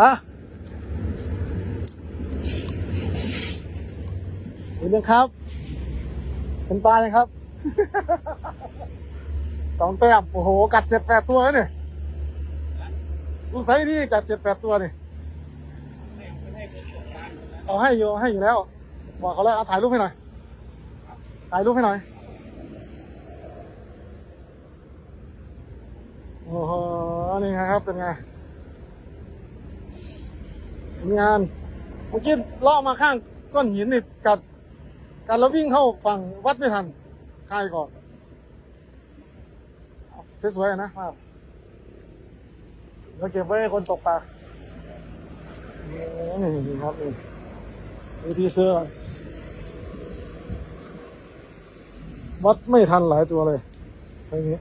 ฮะเห็นยังครับเป็นปลายังครับสองแต้มโอ้โห กัดเจ็ดแปดตัวแล้วเนี่ยลูกไซส์นี่กัดเจ็ดแปดตัวนี่เอาให้อยู่ให้อยู่แล้ว บอกเขาแล้วเอาถ่ายรูปให้หน่อย ถ่ายรูปให้หน่อย โอ้โห นี่ไงครับ เป็นไง งานเมื่อกี้เลาะมาข้างก้อนหินนี่กัดกัดแล้ววิ่งเข้าฝั่งวัดไม่ทันคายก่อนเอาสวยๆนะภาพเราเก็บไว้ให้คนตกปลานี่นี่ครับนี่วิธีเสื้อวัดไม่ทันหลายตัวเลยไอ้นี้